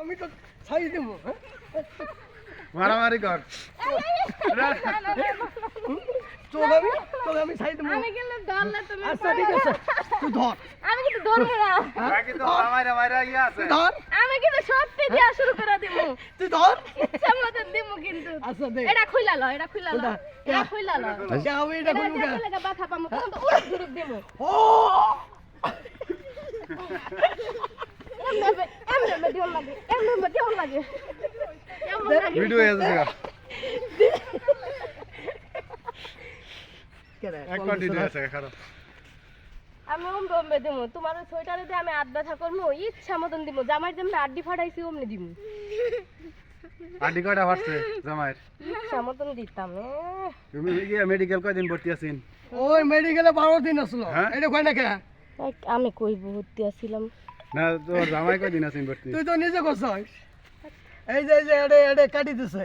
আমি তো ছাই দেব মারামারি কর। তোকে আমি তোকে আমি ছাই দেব। আমি কিন্তু ধরলে তুমি আচ্ছা ঠিক আছে। তুই ধর। আমি কিন্তু ধরবো না। বাকি তো মারামারি মারা ইয়ে আছে? ধর। আমি কিন্তু সত্যি দেওয়া শুরু করে দিব। তুই ধর। ইচ্ছা মতো দিব কিন্তু। আচ্ছা দে এটা খুইলা লো এটা খুইলা লো? এটা খুইলা লো আমি এটা খুইলা ব্যথা পামু তখন তো উড়ে ধরে দিব। ও এমনে এমনে এমনে দিও লাগে এমনে এমনে লাগে। এমন লাগে। ভিডিও হয়ে যাচ্ছে এক কন্টিনিউ আছে খারাপ। আমি অম্বে দিব তোমার ওই সোয়েটারে দিয়ে আমি আট ব্যথা করব ইচ্ছা মতন দিব জামাই যেমনি আড্ডি ফাটাইছি অমনি দিব আডি কয়টা ফাটছে জামাইয়ের? ইচ্ছা মতন দিতাম। তুমি গিয়ে মেডিকেল কয়দিন ভর্তি আছেন? ওই মেডিকেলে বারো দিন আসলো হ্যাঁ? এটা কয় না কে আমি কই ভর্তি আছিলাম? না, তোর জামাই কয়দিন আছেন ভর্তি তুই তো নিজে করছস। এই যে এই যে, এডে এডে কাটি দিছে